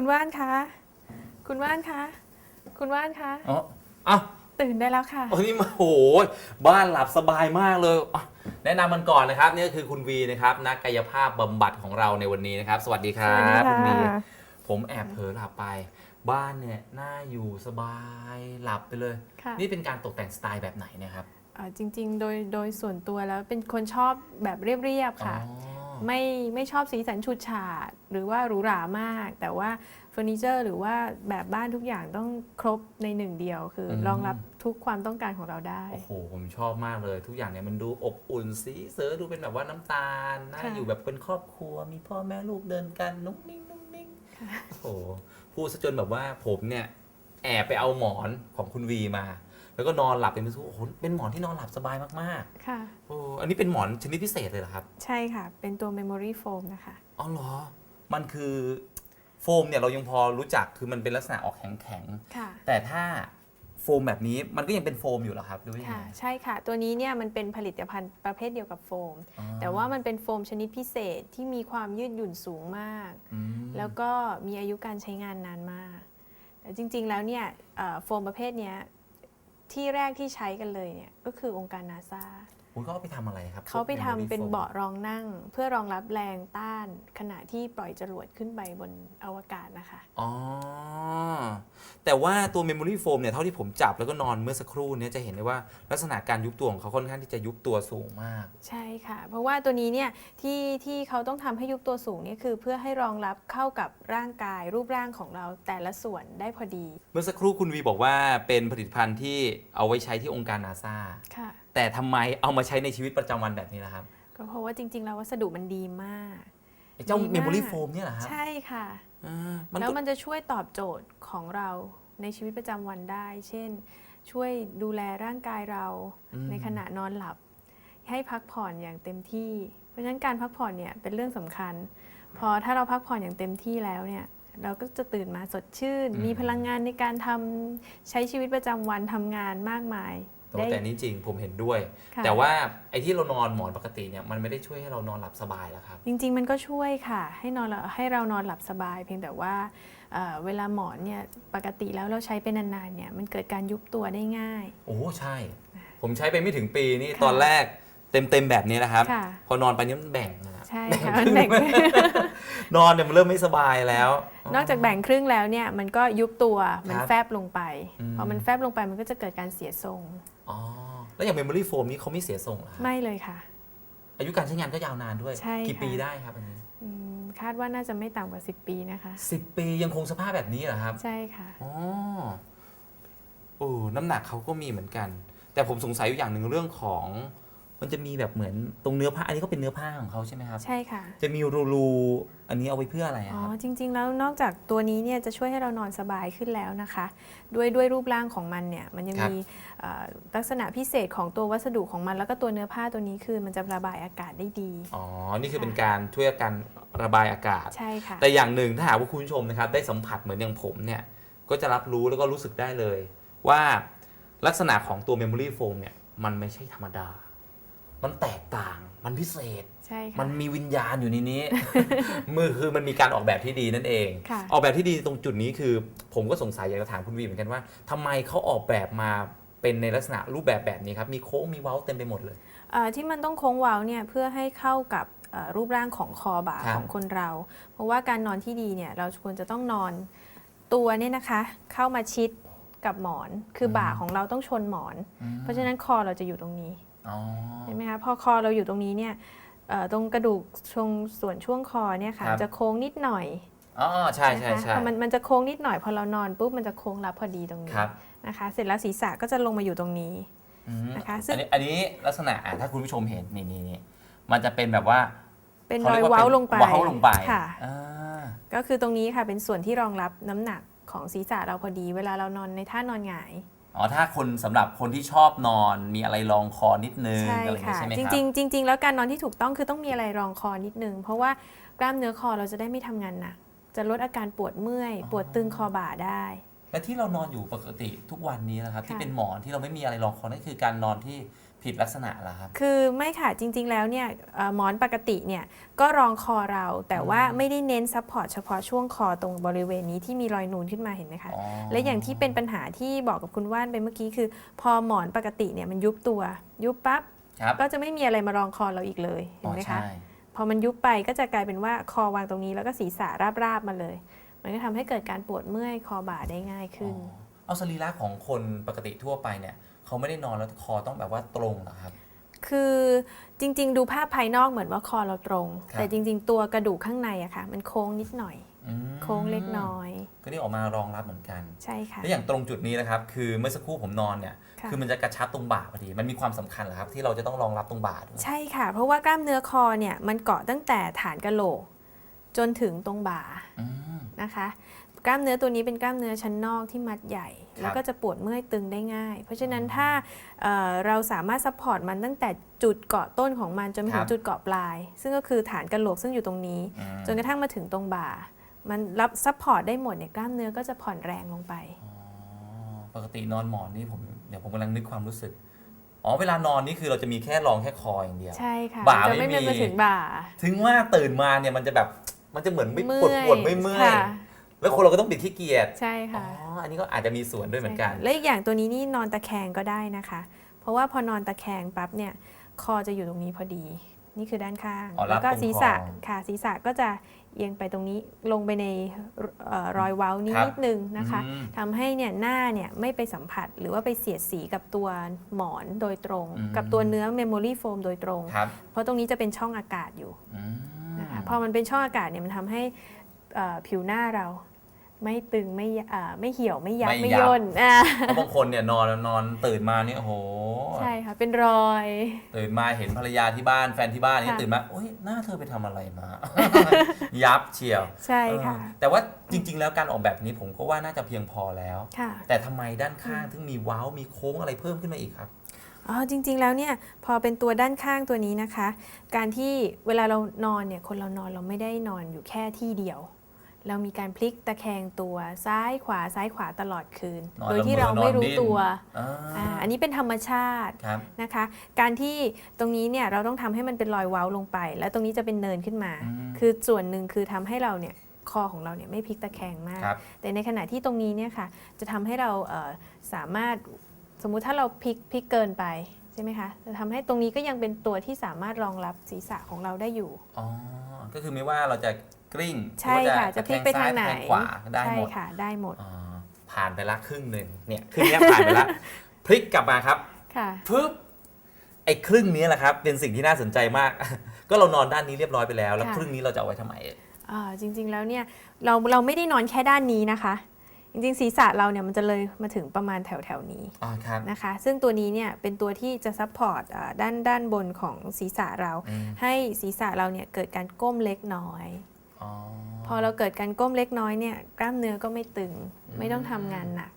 คุณว่านคะ คุณว่านคะ คุณว่านคะ อ๋ออะตื่นได้แล้วค่ะ โอ้นี่มาโอ้โหบ้านหลับสบายมากเลยอะแนะนำมันก่อนนะครับนี่ก็คือคุณวีนะครับนักกายภาพบำบัดของเราในวันนี้นะครับ สวัสดีคสรัวัสดีบคุณวีค่ะผมแอบเผลอหลับไป บ้านเนี่ยน่าอยู่สบายหลับไปเลย ค่ะนี่เป็นการตกแต่งสไตล์แบบไหนเนะครับ อ่าจริง ๆ โดยโดยส่วนตัวแล้วเป็นคนชอบแบบเรียบ ๆ ค่ะ อ๋อ ไม่ไม่ชอบสีสันฉูดฉาด หรือว่าหรูหรามาก แต่ว่าเฟอร์นิเจอร์หรือว่าแบบบ้านทุกอย่างต้องครบในหนึ่งเดียว คืออม รองรับทุกความต้องการของเราได้ โอ้โห ผมชอบมากเลย ทุกอย่างเนี่ยมันดูอบอุ่นสีเสือดูเป็นแบบว่าน้ำตาลน่าค่ะ อยู่แบบเป็นครอบครัว มีพ่อแม่ลูกเดินกันนุ่งนิ่งนุ่งนิ่งโอ้โหพูดซะจนแบบว่าผมเนี่ย แอบไปเอาหมอนของคุณวีมา แล้วก็นอนหลับเป็นทุกโอ้โหเป็นหมอนที่นอนหลับสบายมากค่ะ ๆโอ้อันนี้เป็นหมอนชนิดพิเศษเลยเหรอครับใช่ค่ะ เป็นตัว Memory Foam นะคะ อ๋อเหรอ มันคือโฟมเนี่ยเรายังพอรู้จักคือมันเป็นลักษณะออกแข็งค่ะ ๆแต่ถ้าโฟมแบบนี้มันก็ยังเป็นโฟมอยู่เหรอครับหรือว่ายังค่ะ ไงใช่ค่ะ ตัวนี้เนี่ยมันเป็นผลิตภัณฑ์ประเภทเดียวกับโฟม อ๋อแต่ว่ามันเป็นโฟมชนิดพิเศษที่มีความยืดหยุ่นสูงมาก อืม แล้วก็มีอายุการใช้งานนานมาก แต่จริงๆ แล้วเนี่ยเอ่อโฟมประเภทเนี้ย ที่แรกที่ใช้กันเลยเนี่ยก็คือองค์การนาซา คุณก็เอาไปทำอะไรครับเขาไปทำพวกเป็น memory foam เบาะรองนั่ง เพื่อรองรับแรงต้านขณะที่ปล่อยจรวดขึ้นไปบนอวกาศนะคะ อ๋อ แต่ว่าตัว Memory Foam เนี่ยเท่าที่ผมจับแล้วก็นอนเมื่อสักครู่เนี่ยจะเห็นได้ว่าลักษณะการยุบตัวของเขาค่อนข้างที่จะยุบตัวสูงมาก ใช่ค่ะ เพราะว่าตัวนี้เนี่ยที่ที่เขาต้องทำให้ยุบตัวสูงเนี่ยคือเพื่อให้รองรับเข้ากับร่างกายรูปร่างของเราแต่ละส่วนได้พอดี เมื่อสักครู่คุณวีบอกว่าเป็นผลิตภัณฑ์ที่เอาไว้ใช้ที่องค์การนาซาค่ะ แต่ทำไมเอามาใช้ในชีวิตประจำวันแบบนี้ล่ะครับก็เพราะว่าจริง ๆ แล้ววัสดุมันดีมาก ไอ้เจ้าดีมาก Memory Foam เนี่ยเหรอครับใช่ค่ะ อ่ามันแล้วก็มันจะช่วยตอบโจทย์ของเราในชีวิตประจำวันได้ เช่น ช่วยดูแลร่างกายเราอืมในขณะนอนหลับ ให้พักผ่อนอย่างเต็มที่ เพราะฉะนั้นการพักผ่อนเนี่ยเป็นเรื่องสำคัญ พอถ้าเราพักผ่อนอย่างเต็มที่แล้วเนี่ยเราก็จะตื่นมาสดชื่น มีพลังงานในการทำใช้ชีวิตประจำวันทำงานมากมายโอ้ แต่นี่จริงผมเห็นด้วยค่ะแต่ว่าไอ้ที่เรานอนหมอนปกติเนี่ยมันไม่ได้ช่วยให้เรานอนหลับสบายแล้วครับ จริง ๆ มันก็ช่วยค่ะ ให้นอนหลับให้เรานอนหลับสบาย เพียงแต่ว่าเอ่อเวลาหมอนเนี่ยปกติแล้วเราใช้ไปนานๆเนี่ยมันเกิดการยุบตัวได้ง่าย โอ้ใช่ ผมใช้ไปไม่ถึงปีนี่ค่ะตอนแรกเต็มเต็มๆแบบนี้นะครับค่ะพอนอนไปนี่มันแบ่งนะ ใช่ค่ะมันแบ่ง นอนเนี่ยมันเริ่มไม่สบายแล้ว นอกจากแบ่งครึ่งแล้วเนี่ยมันก็ยุบตัวมันครับแฟบลงไปอืม พอมันแฟบลงไปมันก็จะเกิดการเสียทรงอ๋อแล้วอย่าง Memory Foam นี้เขาไม่เสียทรงเหรอครับไม่เลยค่ะ อายุการใช้งานก็ยาวนานด้วย ใช่กี่ค่ะ ปีได้ครับอันนี้อืมคาดว่าน่าจะไม่ต่ำกว่า 10 ปีนะคะ สิบปียังคงสภาพแบบนี้เหรอครับ ใช่ค่ะ อ๋อโอ้น้ำหนักเขาก็มีเหมือนกัน แต่ผมสงสัยอยู่อย่างหนึ่งเรื่องของ มันจะมีแบบเหมือนตรงเนื้อผ้า อันนี้ก็เป็นเนื้อผ้าของเขาใช่ไหมครับ ใช่ค่ะ จะมีรูรูๆอันนี้เอาไว้เพื่ออะไรอะอ๋อครับ จริง ๆ แล้วนอกจากตัวนี้เนี่ยจะช่วยให้เรานอนสบายขึ้นแล้วนะคะ ด้วยด้วยรูปร่างของมันเนี่ยมันยังมีเอ่อลักษณะพิเศษของตัววัสดุของมัน แล้วก็ตัวเนื้อผ้าตัวนี้คือมันจะระบายอากาศได้ดี อ๋อ นี่คือเป็นการช่วยการระบายอากาศ ใช่ค่ะ แต่อย่างหนึ่งถ้าหากว่าคุณผู้ชมนะครับ ได้สัมผัสเหมือนอย่างผมเนี่ยก็จะรับรู้แล้วก็รู้สึกได้เลย ว่าลักษณะของตัว Memory Foam เนี่ยมันไม่ใช่ธรรมดา มันแตกต่าง มันพิเศษ ใช่ค่ะ มันมีวิญญาณอยู่ในนี้ มือคือมันมีการออกแบบที่ดีนั่นเอง ค่ะ ออกแบบที่ดีตรงจุดนี้คือ ผมก็สงสัยอยากจะถามคุณวีเหมือนกันว่าทำไมเขาออกแบบมาเป็นในลักษณะรูปแบบแบบนี้ครับ มีโค้งมีเว้าเต็มไปหมดเลย เอ่อที่มันต้องโค้งเว้าเนี่ยเพื่อให้เข้ากับเอ่อรูปร่างของคอบ่าครับ ของคนเรา เพราะว่าการนอนที่ดีเนี่ยเราควรจะต้องนอนตัวเนี่ยนะคะ เข้ามาชิดกับหมอน คือบ่าของเราต้องชนหมอน เพราะฉะนั้นคอเราจะอยู่ตรงนี้อ๋อ ใช่ไหมคะพอคอเราอยู่ตรงนี้เนี่ยเอ่อตรงกระดูกตรงส่วนช่วงคอเนี่ยค่ะครับจะโค้งนิดหน่อยอ๋อใช่ใช่นะคะใช่พอมันมันจะโค้งนิดหน่อยพอเรานอนปุ๊บมันจะโค้งรับพอดีตรงนี้ครับนะคะ เสร็จแล้วศีรษะก็จะลงมาอยู่ตรงนี้อืมนะคะซึ่งอันนี้อันนี้ลักษณะอะถ้าคุณผู้ชมเห็นนี่นี่นี่มันจะเป็นแบบว่า เป็นขรอยกเว้าป็นลงไปเว้าลงไปค่ะอ่าก็คือตรงนี้ค่ะเป็นส่วนที่รองรับน้ำหนักของศีรษะเราพอดี เวลาเรานอนในท่านอนหงาย อ๋อถ้าคนสำหรับคนที่ชอบนอนมีอะไรรองคอนิดนึงใช่อะไรอย่างเงี้ค่ะยใช่ไหมจครับริงๆจริง ๆ แล้วการนอนที่ถูกต้องคือต้องมีอะไรรองคอนิดนึง เพราะว่ากล้ามเนื้อคอเราจะได้ไม่ทำงานหนักจะลดอาการปวดเมื่อย ปวดตึงคอบ่าได้ และที่เรานอนอยู่ปกติทุกวันนี้นะครับที่ค่ะเป็นหมอนที่เราไม่มีอะไรรองคอนั่นคือการนอนที่ ผิดลักษณะเหรอครับ คือไม่ค่ะจริง ๆ แล้วเนี่ยเอ่อหมอนปกติเนี่ยก็รองคอเราแต่ว่าอืมไม่ได้เน้นซัพพอร์ตเฉพาะช่วงคอตรงบริเวณนี้ที่มีรอยนูนขึ้นมาเห็นไหมคะอ๋อและอย่างที่เป็นปัญหาที่บอกกับคุณว่านไปเมื่อกี้คือ พอหมอนปกติเนี่ยมันยุบตัว ยุบปั๊บครับก็จะไม่มีอะไรมารองคอเราอีกเลยเห็อ๋นอไหมใช่คะพอมันยุบไปก็จะกลายเป็นว่าคอวางตรงนี้แล้วก็ศีรษะราบๆมาเลย มันก็ทำให้เกิดการปวดเมื่อยคอบ่าได้ง่ายขึ้น อ๋อเอาสรีระของคนปกติทั่วไปเนี่ย เขาไม่ได้นอนแล้วคอต้องแบบว่าตรงเหรอครับ คือจริง ๆ ดูภาพภายนอกเหมือนว่าคอเราตรง ครับ แต่จริง ๆ ตัวกระดูกข้างในอะค่ะ มันโค้งนิดหน่อย อืมโค้งเล็กน้อย ก็นี่ออกมารองรับเหมือนกัน ใช่ค่ะ แล้วอย่างตรงจุดนี้นะครับ คือเมื่อสักครู่ผมนอนเนี่ย ค่ะ คือมันจะกระชับตรงบ่าพอดี มันมีความสำคัญเหรอครับที่เราจะต้องรองรับตรงบ่าด้วย ใช่ค่ะ เพราะว่ากล้ามเนื้อคอเนี่ยมันเกาะตั้งแต่ฐานกะโหลก จนถึงตรงบ่า อืม นะคะ กล้ามเนื้อตัวนี้เป็นกล้ามเนื้อชั้นนอกที่มัดใหญ่ครับแล้วก็จะปวดเมื่อยตึงได้ง่าย เพราะฉะนั้นถ้าเอ่อเราสามารถซัพพอร์ตมันตั้งแต่จุดเกาะต้นของมันจนไปถึงจุดเกาะปลาย ซึ่งก็คือฐานกะโหลกซึ่งอยู่ตรงนี้อืมจนกระทั่งมาถึงตรงบ่า มันรับซัพพอร์ตได้หมดเนี่ยกล้ามเนื้อก็จะผ่อนแรงลงไปอ๋อปกตินอนหมอนนี่ผมเดี๋ยวผมกำลังนึกความรู้สึกอ๋อเวลานอนนี่คือเราจะมีแค่รองแค่คออย่างเดียวใช่ค่ะบ่าจะไม่ไม่มีเป็นมาถึงบ่า ถึงว่าตื่นมาเนี่ยมันจะแบบมันจะเหมือนไม่ปวดเมื่อยปวดไม่เมื่อยค่ะ แล้วคนเราก็ต้องบิดขี้เกียจใช่อ๋อค่ะ อันนี้ก็อาจจะมีส่วนด้วยเหมือนกัน ใช่ค่ะและอีกอย่างตัวนี้นี่นอนตะแคงก็ได้นะคะ เพราะว่าพอนอนตะแคงปั๊บเนี่ยคอจะอยู่ตรงนี้พอดี นี่คือด้านข้าง อ๋อรับแล้วก็ตรงศีรษะคอค่ะศีรษะก็จะเอียงไปตรงนี้ลงไปในเอ่อรอยเว้านี้ครับ นิดนึงนะคะอืม ทำให้เนี่ยหน้าเนี่ยไม่ไปสัมผัสหรือว่าไปเสียดสีกับตัวหมอนโดยตรง อืม กับตัวเนื้อเมมโมรีโฟมโดยตรง ครับเพราะตรงนี้จะเป็นช่องอากาศอยู่อืม นะคะพอมันเป็นช่องอากาศเนี่ยมันทำให้เอ่อ ผิวหน้าเรา ไม่ตึงไม่ยเอ่อไม่เหี่ยวไม่ยับไม่ไม่ยับ ย่นอ่าเพราะบางคนเนี่ยนอนนอนตื่นมาเนี่ยโอ้โห ใช่ค่ะ เป็นรอย ตื่นมาเห็นภรรยาที่บ้านแฟนที่บ้านนี่ค่ะ ตื่นมาโอ้ยหน้าเธอไปทำอะไรมา ยับเชียวใช่ค่ะเออแต่ว่าจริง ๆ แล้วการออกแบบนี้ผมก็ว่าน่าจะเพียงพอแล้ว ค่ะ แต่ทำไมด้านข้างถึงมีเว้าวมีโค้งอะไรเพิ่มขึ้นมาอีกครับ อ๋อจริงๆแล้วเนี่ยพอเป็นตัวด้านข้างตัวนี้นะคะ การที่เวลาเรานอนเนี่ยคนเรานอนเราไม่ได้นอนอยู่แค่ที่เดียว เรามีการพลิกตะแคงตัวซ้ายขวาซ้ายขวาตลอดคืนนอนโดยที่ละเมอเราไม่รู้นอนดิ้นตัวอ่าอ่าอันนี้เป็นธรรมชาติครับนะคะ การที่ตรงนี้เนี่ยเราต้องทำให้มันเป็นรอยเว้าลงไป แล้วตรงนี้จะเป็นเนินขึ้นมาอืมคือส่วนหนึ่งคือทำให้เราเนี่ยคอของเราเนี่ยไม่พลิกตะแคงมากครับแต่ในขณะที่ตรงนี้เนี่ยค่ะจะทำให้เราเอ่อสามารถสมมุติถ้าเราพลิกพลิกเกินไปใช่ไหมคะจะทำให้ตรงนี้ก็ยังเป็นตัวที่สามารถรองรับศีรษะของเราได้อยู่ อ๋อ ก็คือไม่ว่าเราจะ กลิ้งใช่หรือว่าค่ะจะพลิกไปทางไหนตะแคซ้ยตะแคงขวาได้ใช่หมดค่ะได้หมดอ่าผ่านไปละครึ่งหนึ่งเนี่ยครึ่งเนี้ยผ่านไปละพลิกกลับมาครับค่ะปึ๊บไอ้ครึ่งนี้แหละครับเป็นสิ่งที่น่าสนใจมาก ก็เรานอนด้านนี้เรียบร้อยไปแล้ว แล้วค่ะครึ่งนี้เราจะเอาไว้ทำไมอ่าจริง ๆแล้วเนี่ยเราเราไม่ได้นอนแค่ด้านนี้นะคะ จริงๆศีรษะเราเนี่ยมันจะเลยมาถึงประมาณแถวแถวๆนี้อ่าครับนะคะ ซึ่งตัวนี้เนี่ยเป็นตัวที่จะซัพพอร์ตอ่าด้านด้านบนของศีรษะเราอืมให้ศีรษะเราเนี่ยเกิดการก้มเล็กน้อยอ๋อ พอเราเกิดการก้มเล็กน้อยเนี่ยกล้ามเนื้อก็ไม่ตึง ไม่ต้องทำงานหนัก